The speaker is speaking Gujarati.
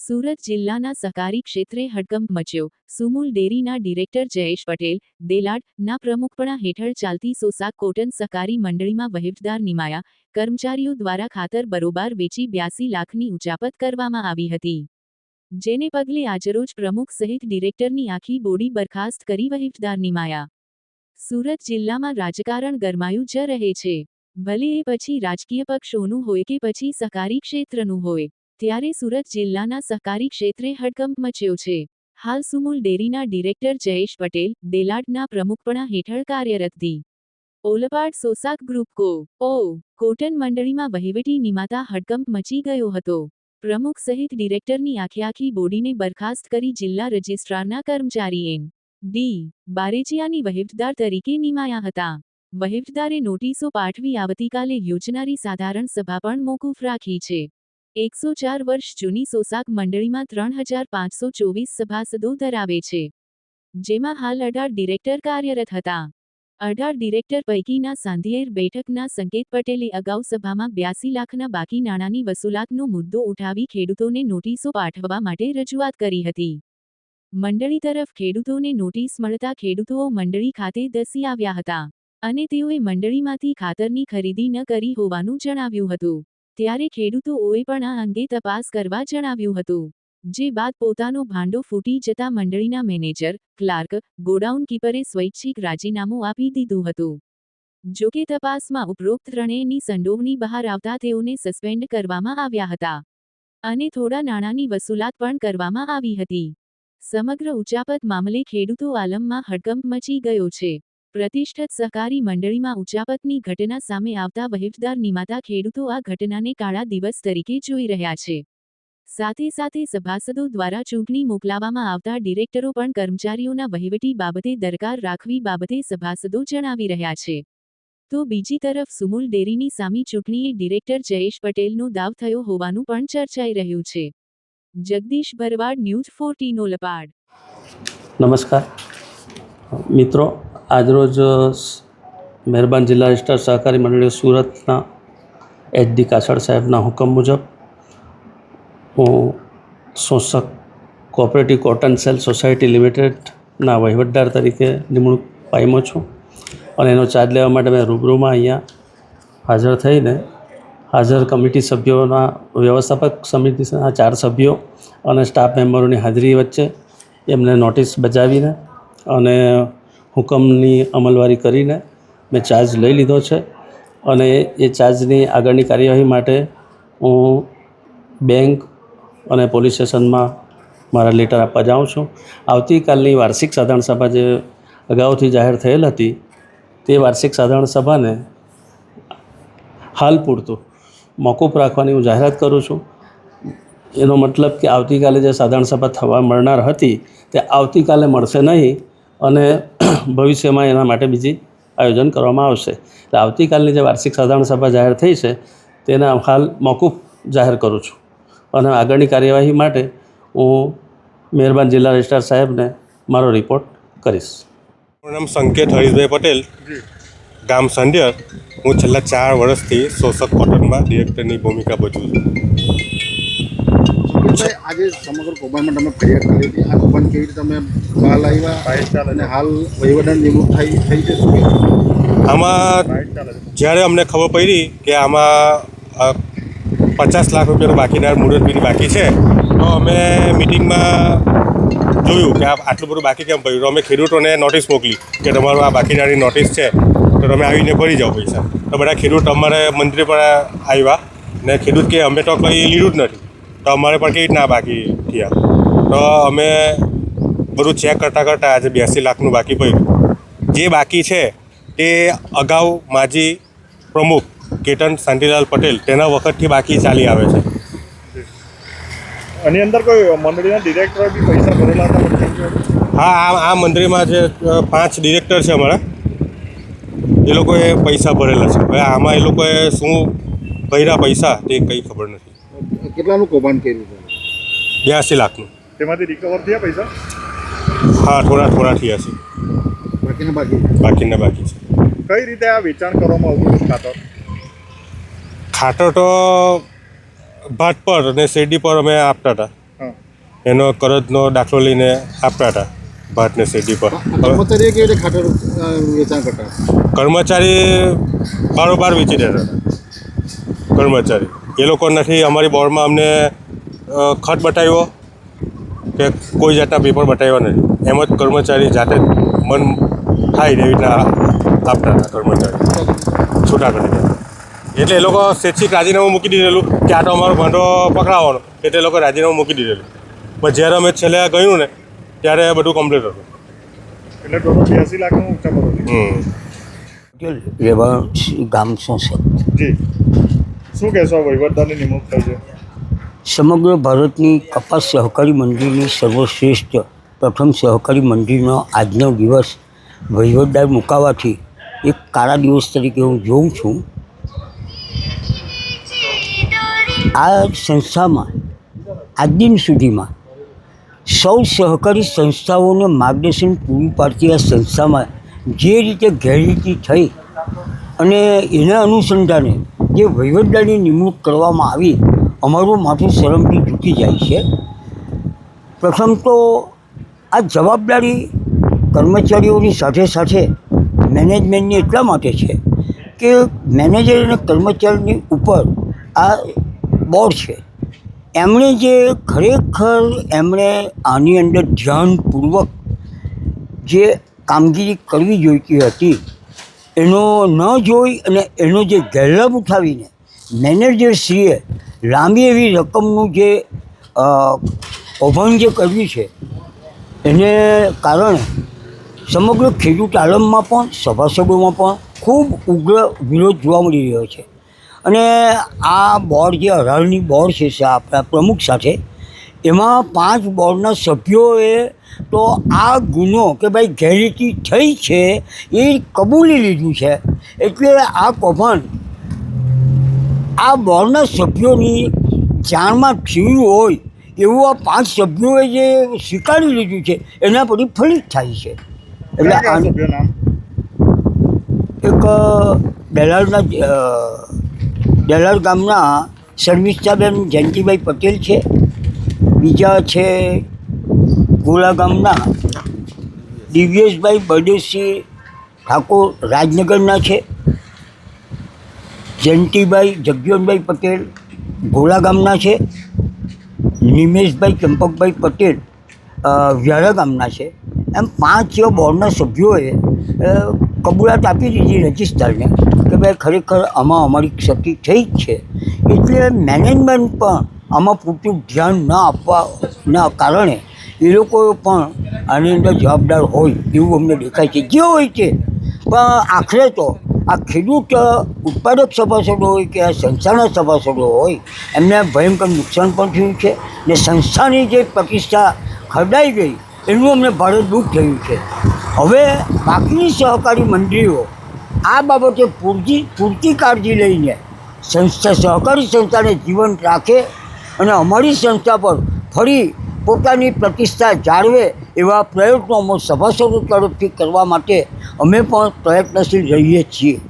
સુરત જિલ્લાના સહકારી ક્ષેત્રે હડકંપ મચ્યો. સુમુલ ડેરીના ડિરેક્ટર જયેશ પટેલ દેલાડ ના પ્રમુખપણા હેઠળ ચાલતી સોસાક કોટન સહકારી મંડળીમાં વહીવટદાર નિમાયા. કર્મચારીઓ દ્વારા ખાતર બરોબાર વેચી બ્યાસી લાખની ઉચાપત કરવામાં આવી હતી. જેને પગલે આજરોજ પ્રમુખ સહિત ડિરેક્ટરની આખી બોડી બરખાસ્ત કરી વહીવટદાર નિમાયા. સુરત જિલ્લામાં રાજકારણ ગરમાયું જ રહે છે. ભલે એ પછી રાજકીય પક્ષોનું હોય કે પછી સહકારી ક્ષેત્રનું હોય. ત્યારે સુરત જિલ્લાના સહકારી ક્ષેત્રે હડકંપ મચ્યો છે. હાલ સુમુલ ડેરીના ડિરેક્ટર જયેશ પટેલ દેલાડના પ્રમુખપણા હેઠળ કાર્યરત. હતી ઓલપાડ સોસાક ગ્રુપ કો. ઓ. કોટન મંડળીમાં વહીવટી નિમાતા હડકંપ મચી ગયો હતો. પ્રમુખ સહિત ડિરેક્ટરની આખે આખી બોડીને બરખાસ્ત કરી જિલ્લા રજિસ્ટ્રારના કર્મચારી એન. ડી. બારેચિયાની વહીવટદાર તરીકે નિમાયા હતા. વહીવટદારે નોટિસો પાઠવી આવતીકાલે યોજનારી સાધારણ સભા પણ મોકૂફ રાખી છે. એકસો ચાર વર્ષ જૂની સોસાક મંડળીમાં ત્રણ હજાર પાંચસો ચોવીસ સભાસદો ધરાવે છે. જેમાં હાલ અઢાર ડિરેક્ટર કાર્યરત હતા. અઢાર ડિરેક્ટર પૈકીના સાંધિયેર બેઠકના સંકેત પટેલે અગાઉ સભામાં બ્યાસી લાખના બાકી નાણાંની વસૂલાતનો મુદ્દો ઉઠાવી ખેડૂતોને નોટિસો પાઠવવા માટે રજૂઆત કરી હતી. મંડળી તરફ ખેડૂતોને નોટિસ મળતા ખેડૂતો મંડળી ખાતે દસી આવ્યા હતા અને તેઓએ મંડળીમાંથી ખાતરની ખરીદી ન કરી હોવાનું જણાવ્યું હતું. ત્યારે ખેડૂતોએ પણ આ અંગે તપાસ કરવા જણાવ્યું હતું. જે બાદ પોતાનો ભાંડો ફૂટી જતા મંડળીના મેનેજર, ક્લાર્ક ગોડાઉન કીપરે સ્વૈચ્છિક રાજીનામું આપી દીધું હતું. જોકે તપાસમાં ઉપરોક્ત ત્રણેયની સંડોવણી બહાર આવતા તેઓને સસ્પેન્ડ કરવામાં આવ્યા હતા. અને થોડા નાણાંની વસૂલાત પણ કરવામાં આવી હતી. સમગ્ર ઉચાપત મામલે ખેડૂતો આલમમાં હડકંપ મચી ગયો છે. પ્રતિષ્ઠિત સહકારી મંડળીમાં ઉચાપતની ઘટના સામે આવતા વહીવટદાર નિમાતા ખેડૂતો આ ઘટનાને કાળા દિવસ તરીકે જોઈ રહ્યા છે. સાથે સાથે સભાસદો દ્વારા ચૂંટણી મોકલાવવામાં આવતા ડિરેક્ટરો પણ કર્મચારીઓના વહીવટી બાબતે દરકાર રાખવી બાબતે સભાસદો જણાવી રહ્યા છે. તો બીજી તરફ સુમુલ ડેરીની સામી ચૂંટણીએ ડિરેક્ટર જયેશ પટેલનો દાવ થયો હોવાનું પણ ચર્ચાઈ રહ્યું છે. જગદીશ ભરવાડ ન્યૂઝ ફોર્ટીનો લપાડ નમસ્કાર. મિત્રો આજરોજ મહેરબાન જિલ્લા રજિસ્ટ્રાર સહકારી મંડળી સુરતના એચ ડી કાછડ સાહેબના હુકમ મુજબ હું શોષક કોઓપરેટિવ કોટન સેલ સોસાયટી લિમિટેડના વહીવટદાર તરીકે નિમણૂક પામ્યો છું અને એનો ચાર્જ લેવા માટે મેં રૂબરૂમાં અહીંયા હાજર થઈને હાજર કમિટી સભ્યોના વ્યવસ્થાપક સમિતિના ચાર સભ્યો અને સ્ટાફ મેમ્બરોની હાજરી વચ્ચે એમને નોટિસ બજાવીને અને હુકમની અમલવારી કરીને મેં ચાર્જ લઈ લીધો છે અને એ ચાર્જની આગળની કાર્યવાહી માટે હું બેંક અને પોલીસ સ્ટેશનમાં મારા લેટર આપવા જાઉં છું. આવતીકાલની વાર્ષિક સાધારણ સભા જે અગાઉથી જાહેર થયેલ હતી, તે વાર્ષિક સાધારણ સભાને હાલ પૂરતું મોકૂફ રાખવાની હું જાહેરાત કરું છું. એનો મતલબ કે આવતીકાલે જે સાધારણ સભા થવા મળનાર હતી, તે આવતીકાલે મળશે નહીં અને ભવિષ્યમાં એના માટે બીજી આયોજન કરવામાં આવશે. એટલે આવતીકાલની જે વાર્ષિક સાધારણ સભા જાહેર થઈ છે, તેને હાલ મોકૂફ જાહેર કરું છું. અને આગળની કાર્યવાહી માટે હું મહેરબાન જિલ્લા રજિસ્ટ્રાર સાહેબને મારો રિપોર્ટ કરીશ. મારું નામ સંકેત હરીશભાઈ પટેલ. ગામ સંડ્યર હું છેલ્લા ચાર વર્ષથી શોષક કોટનમાં ડિરેક્ટરની ભૂમિકા ભજવું છું. આજે સમગ્ર કૌભાંડમાં તમે ફરિયાદ કરી હતી. આ કૌભાંડ કેવી રીતે તમે બહાર લાવ્યા? અને હાલ વહીવટદાર નિમણૂક થઈ થઈ છે? શું કહેવું? આમાં જ્યારે અમને ખબર પડી કે આમાં પચાસ લાખ રૂપિયાનું બાકીના મુદત બાકી છે તો અમે મિટિંગમાં જોયું કે આ આટલું બધું બાકી કેમ પડ્યું? તો અમે ખેડૂતોને નોટિસ મોકલી કે તમારું આ બાકીદારની નોટિસ છે તો તમે આવીને ભરી જાઓ પૈસા. તો બધા ખેડૂત અમારે મંત્રી પર આવ્યા ને ખેડૂત કે અમે તો કંઈ લીધું જ નથી. તો અમારે પણ કેવી રીતના બાકી થયા? તો અમે બધું ચેક કરતાં કરતાં આજે બ્યાસી લાખનું બાકી પડ્યું. જે બાકી છે તે અગાઉ માજી પ્રમુખ કેતન શાંતિલાલ પટેલ તેના વખતથી બાકી ચાલી આવે છે. આની અંદર કોઈ મંડળીના ડિરેક્ટર બી પૈસા ભરેલા હતા? હા આ આ મંદિરમાં જે પાંચ ડિરેક્ટર છે અમારા. એ લોકોએ પૈસા ભરેલા છે. હવે આમાં એ લોકોએ શું ભર્યા પૈસા તે કંઈ ખબર નથી. કેટલાનું કૌભાંડ કર્યું છે? બ્યાસી લાખનું. તેમાંથી રિકવર થયા પૈસા? હા થોડા થોડા થયા છે. બાકીના બાકી બાકીના બાકી છે. કઈ રીતે આ વેચાણ કરવામાં આવતું હતું ખાતર? ખાતર તો ભાત પર અને શેરડી પર અમે આપતા હતા. એનો કરજનો દાખલો લઈને આપતા હતા ભાતને શેરડી પર. કર્મચારી કેવી રીતે ખાતર વેચાણ કરતા કર્મચારી બારોબાર વેચી દેતા હતા. કર્મચારી. એ લોકો નથી. અમારી બોર્ડમાં અમને ખત બતાવ્યો કે કોઈ જાતના પેપર બતાવ્યા નથી. એમ જ કર્મચારી જાતે મન થાય એવી રીતના આપતા હતા કર્મચારી. છૂટા કરી દીધા એટલે એ લોકો સ્વૈચ્છિક રાજીનામું મૂકી દીધેલું કે આ તો અમારો વાંધો પકડાવવાનો એટલે એ લોકો રાજીનામું મૂકી દીધેલું. પણ જ્યારે અમે છેલ્લે ગયું ને ત્યારે બધું કમ્પ્લીટ હતું. એટલે ટોટલ બ્યાસી લાખનું હમ. ગામ શું છે જી. શું કહેશો વહીવટદારની નિમણૂક થઈ છે? સમગ્ર ભારતની કપાસ સહકારી મંડળની સર્વશ્રેષ્ઠ પ્રથમ સહકારી મંડળીનો આજનો દિવસ વહીવટદાર મુકાવાથી એક કાળા દિવસ તરીકે હું જોઉં છું. આ સંસ્થામાં આજ સુધીમાં સૌ સહકારી સંસ્થાઓને માર્ગદર્શન પૂરું પાડતી આ સંસ્થામાં જે રીતે ગેરરીતિ થઈ અને એના અનુસંધાને જે વહીવટદારની નિમણૂક કરવામાં આવી, અમારું માથું શરમથી ઝૂકી જાય છે. પ્રથમ તો આ જવાબદારી કર્મચારીઓની સાથે સાથે મેનેજમેન્ટની એટલા માટે છે કે મેનેજર અને કર્મચારીની ઉપર આ બોર્ડ છે. એમણે જે ખરેખર એમણે આની અંદર ધ્યાનપૂર્વક જે કામગીરી કરવી જોઈતી હતી એનો ન જોઈ અને એનો જે ગેરલાભ ઉઠાવીને મેનેજરશ્રીએ લાંબી એવી રકમનું જે કૌભાંડ જે કર્યું છે, એને કારણે સમગ્ર ખેડૂત આલમમાં પણ, સભાસદોમાં પણ ખૂબ ઉગ્ર વિરોધ જોવા મળી રહ્યો છે. અને આ બોર્ડ જે અઢારની બોર્ડ છે, આપણા પ્રમુખ સાથે એમાં પાંચ બોર્ડના સભ્યોએ તો આ ગુનો કે ભાઈ ગેરરીતિ થઈ છે એ કબૂલી લીધું છે. એટલે આ કૌભાંડ આ બોર્ડના સભ્યોની જાણમાં થયું હોય એવું આ પાંચ સભ્યોએ જે સ્વીકારી લીધું છે એના પરથી ફલિત થાય છે. એટલે એક અ, ડેલાડ ગામના શર્મિષ્ઠાબેન જયંતિભાઈ પટેલ છે. બીજા છે ગોલા ગામના. દિવ્યેશભાઈ બડેસિંહ ઠાકોર રાજનગરના છે. જયંતિભાઈ જગજીવનભાઈ પટેલ ગોલા ગામના છે. નિમેશભાઈ ચંપકભાઈ પટેલ વ્યારા ગામના છે. એમ પાંચ બોર્ડના સભ્યોએ કબૂલાત આપી દીધી રજિસ્ટરને કે ભાઈ ખરેખર આમાં અમારી ક્ષતિ થઈ જ છે. એટલે મેનેજમેન્ટ પણ આમાં પૂરતું ધ્યાન ન આપવાના કારણે એ લોકો પણ આની અંદર જવાબદાર હોય એવું અમને દેખાય છે. જે હોય છે. પણ આખરે તો આ ખેડૂત ઉત્પાદક સભાસદો હોય કે આ સંસ્થાના સભાસદો હોય, એમને ભયંકર નુકસાન પણ થયું છે ને સંસ્થાની જે પ્રતિષ્ઠા ખરડાઈ ગઈ, એનું અમને ભારે દુઃખ થયું છે. હવે બાકીની સહકારી મંડળીઓ આ બાબતે પૂરતી પૂરતી કાળજી લઈને સંસ્થા સહકારી સંસ્થાને જીવંત રાખે અને અમારી સંસ્થા પર ફરી પોતાની પ્રતિષ્ઠા જાળવે એવા પ્રયત્નો સભાસદો તરફથી કરવા માટે અમે પણ પ્રયત્નશીલ રહીએ છીએ.